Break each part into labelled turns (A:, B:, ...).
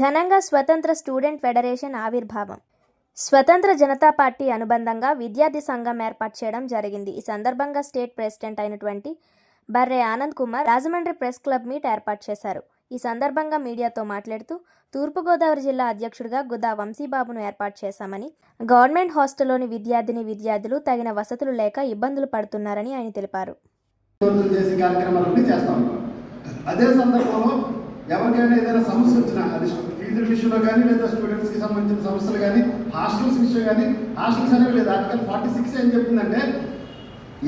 A: ఘనంగా స్వతంత్ర student federation ఆవిర్భావం. స్వతంత్ర జనతా పార్టీ అనుబంధంగా విద్యార్థి సంఘం ఏర్పాటు చేయడం జరిగింది. ఈ సందర్భంగా స్టేట్ ప్రెసిడెంట్ అయినటువంటి Barre Anand Kumar Rajahmundry press club meet ఏర్పాటు చేశారు. ఈ సందర్భంగా మీడియాతో మాట్లాడుతూ తూర్పుగోదావరి జిల్లా అధ్యక్షుడిగా గుదా వంశీబాబును ఏర్పాటు చేశామని గవర్నమెంట్ హాస్టల్లోని విద్యార్థిని విద్యార్థులు తగిన వసతులు లేక ఇబ్బందులు పడుతున్నారని ఆయన తెలిపారు.
B: అదే సందర్భంలో ఎవరికైనా ఏదైనా సమస్య వచ్చినా అది ఫీజుల విషయంలో కానీ లేదా స్టూడెంట్స్కి సంబంధించిన సమస్యలు కానీ హాస్టల్స్ విషయం కానీ హాస్టల్స్ అనేవి లేదు. ఆర్టికల్ ఫార్టీ సిక్స్ ఏం చెప్తుందంటే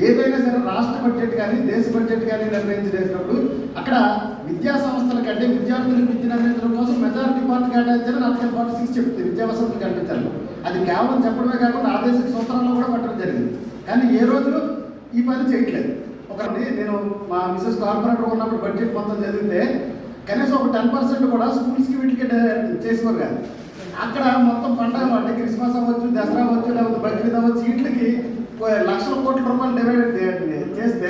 B: ఏదైనా సరే రాష్ట్ర బడ్జెట్ కానీ దేశ బడ్జెట్ కానీ నిర్ణయించేటప్పుడు అక్కడ విద్యా సంస్థల కంటే విద్యార్థులకు విద్య నిర్ణయించడం కోసం మెజారిటీ పార్టీ కేటాయించాలని ఆర్టికల్ ఫార్టీ సిక్స్ చెప్తుంది. విద్యా వసతులు కల్పించాలి అది కేవలం చెప్పడమే కాకుండా ఆదేశిక సూత్రాల్లో కూడా పట్టడం జరిగింది. కానీ ఏ రోజు ఈ పని చేయట్లేదు. ఒకటి నేను మా మిసెస్ కార్పొరేటర్ ఉన్నప్పుడు బడ్జెట్ మొత్తం చదివితే కనీసం ఒక టెన్ పర్సెంట్ కూడా స్కూల్స్కి వీటికి చేసుకోరు చేసేవారు కాదు. అక్కడ మొత్తం పండగ అంటే క్రిస్మస్ అవ్వచ్చు దసరా అవ్వచ్చు లేకపోతే బక్రీద్ అవ్వచ్చు వీటికి లక్షల కోట్ల రూపాయలు డివైడ్ చేస్తే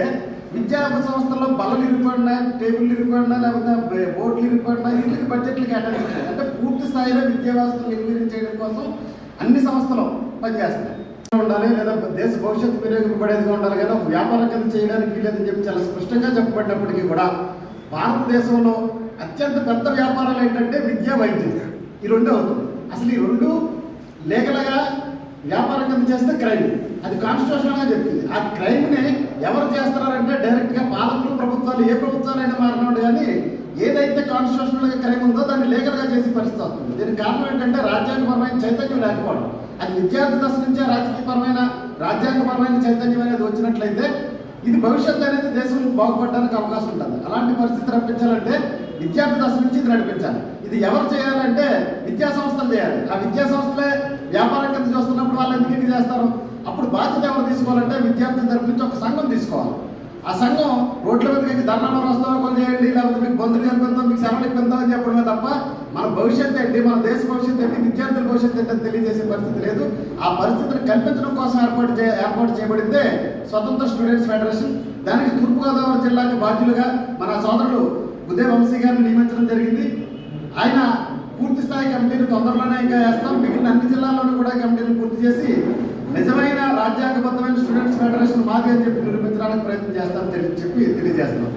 B: విద్యా సంస్థల్లో బల్లలు ఇరిగిపోయినా టేబుల్ ఇరిగిపోయినా లేకపోతే బోర్డులు ఇరిగిపోయినా వీటికి బడ్జెట్లు కేటాయించారు అంటే పూర్తి స్థాయిలో విద్యా వ్యవస్థను నిర్వీర్యం చేయడం కోసం అన్ని సంస్థలు పనిచేస్తున్నాయి. ఉండాలి లేదా దేశ భవిష్యత్తు వినియోగపడేదిగా ఉండాలి కానీ వ్యాపారం కింద చేయడానికి వీలేదని చెప్పి చాలా స్పష్టంగా చెప్పబడినప్పటికీ కూడా భారతదేశంలో అత్యంత పెద్ద వ్యాపారాలు ఏంటంటే విద్య వైద్యం. ఈ రెండు అసలు ఈ రెండు లేఖలుగా వ్యాపారం కింద చేస్తే క్రైమ్ అది కాన్స్టిట్యూషన్గా చెప్తుంది ఆ క్రైమ్ని ఎవరు చేస్తున్నారంటే డైరెక్ట్గా పాలకులు ప్రభుత్వాలు ఏ ప్రభుత్వాలైనా మారినాడు కానీ ఏదైతే కాన్స్టిట్యూషనల్గా క్రైమ్ ఉందో దాన్ని లీగల్గా చేసి పరిస్థితి అవుతుంది దీనికి కారణం ఏంటంటే రాజ్యాంగపరమైన చైతన్యం లేకపోవడం. అది విద్యార్థి దశ నుంచే రాజకీయపరమైన రాజ్యాంగపరమైన చైతన్యం అనేది వచ్చినట్లయితే ఇది భవిష్యత్తు అనేది దేశం బాగుపడడానికి అవకాశం ఉంటుంది. అలాంటి పరిస్థితి రప్పించాలంటే విద్యార్థి దశ నుంచి ఇది నడిపించాలి. ఇది ఎవరు చేయాలంటే విద్యా సంస్థలు చేయాలి. ఆ విద్యా సంస్థలే వ్యాపారం కింద చూస్తున్నప్పుడు వాళ్ళు ఎందుకు ఇది చేస్తారు? అప్పుడు బాధ్యత ఎవరు తీసుకోవాలంటే విద్యార్థుల తరపు నుంచి ఒక సంఘం తీసుకోవాలి. ఆ సంఘం రోడ్ల మీదకి ధర్నాలు రాస్తామో కొన్ని చేయండి లేకపోతే మీకు బంధువులు ఇబ్బందో మీకు సెలవులు ఇబ్బందో అని చెప్పడమే తప్ప మన భవిష్యత్తు ఏంటి మన దేశ భవిష్యత్తు ఏంటి విద్యార్థుల భవిష్యత్తు ఏంటి అని తెలియజేసే పరిస్థితి లేదు. ఆ పరిస్థితిని కల్పించడం కోసం ఏర్పాటు చే ఏర్పాటు చేయబడిందే స్వతంత్ర స్టూడెంట్స్ ఫెడరేషన్. దానికి తూర్పుగోదావరి జిల్లాకి బాధ్యులుగా మన సోదరుడు ఉదయ వంశీ గారిని నియమించడం జరిగింది. ఆయన పూర్తి స్థాయి కమిటీని తొందరలోనే ఇంకా వేస్తాం. మిగిలిన అన్ని జిల్లాల్లోనూ కూడా కమిటీని పూర్తి చేసి నిజమైన రాజ్యాంగబద్ధమైన స్టూడెంట్స్ ఫెడరేషన్ మాది అని చెప్పి నిరూపించడానికి ప్రయత్నం చేస్తామని చెప్పి తెలియజేస్తున్నాం.